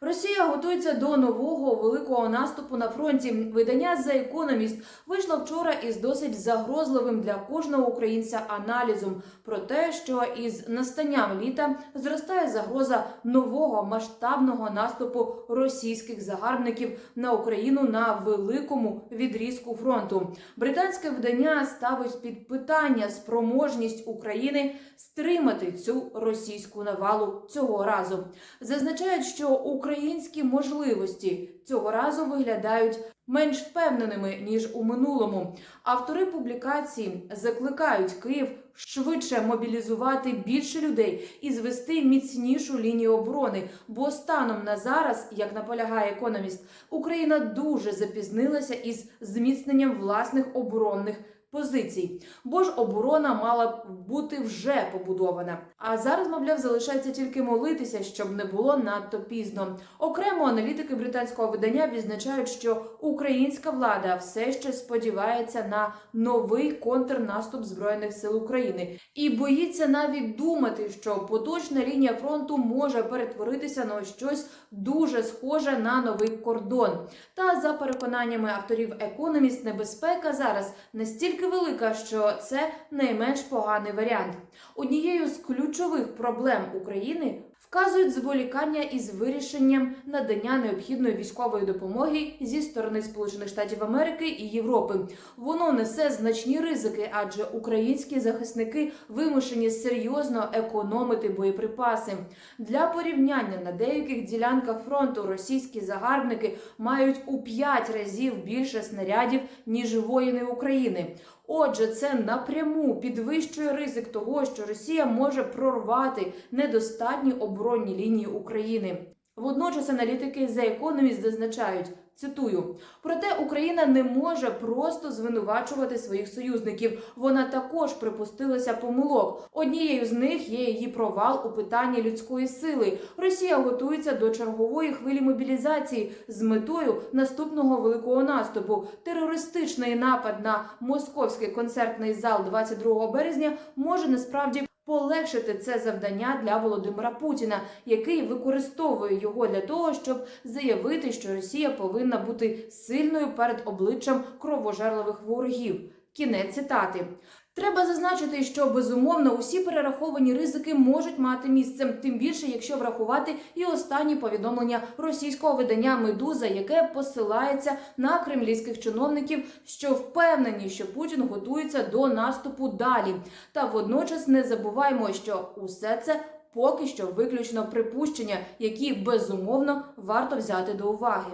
Росія готується до нового великого наступу на фронті. Видання The Economist вийшло вчора із досить загрозливим для кожного українця аналізом про те, що із настанням літа зростає загроза нового масштабного наступу російських загарбників на Україну на великому відрізку фронту. Британське видання ставить під питання спроможність України стримати цю російську навалу цього разу. Зазначають, що українські можливості цього разу виглядають менш впевненими ніж у минулому. Автори публікації закликають Київ швидше мобілізувати більше людей і звести міцнішу лінію оборони. Бо станом на зараз, як наполягає економіст, Україна дуже запізнилася із зміцненням власних оборонних. Позицій, бо ж оборона мала бути вже побудована. А зараз, мовляв, залишається тільки молитися, щоб не було надто пізно. Окремо аналітики британського видання відзначають, що українська влада все ще сподівається на новий контрнаступ збройних сил України і боїться навіть думати, що поточна лінія фронту може перетворитися на щось дуже схоже на новий кордон. Та за переконаннями авторів Економіст, небезпека зараз настільки велика, що це найменш поганий варіант. Однією з ключових проблем України вказують зволікання із вирішенням надання необхідної військової допомоги зі сторони Сполучених Штатів Америки і Європи. Воно несе значні ризики, адже українські захисники вимушені серйозно економити боєприпаси. Для порівняння на деяких ділянках фронту російські загарбники мають у 5 разів більше снарядів ніж воїни України. Отже, це напряму підвищує ризик того, що Росія може прорвати недостатні оборонні лінії України. Водночас аналітики The Economist зазначають, цитую: проте Україна не може просто звинувачувати своїх союзників. Вона також припустилася помилок. Однією з них є її провал у питанні людської сили. Росія готується до чергової хвилі мобілізації з метою наступного великого наступу. Терористичний напад на московський концертний зал 22 березня може насправді. Полегшити це завдання для Володимира Путіна, який використовує його для того, щоб заявити, що Росія повинна бути сильною перед обличчям кровожерливих ворогів. Кінець цитати. Треба зазначити, що безумовно усі перераховані ризики можуть мати місце, тим більше, якщо врахувати і останні повідомлення російського видання Медуза, яке посилається на кремлівських чиновників, що впевнені, що Путін готується до наступу далі. Та водночас не забуваємо, що усе це поки що виключно припущення, які безумовно варто взяти до уваги.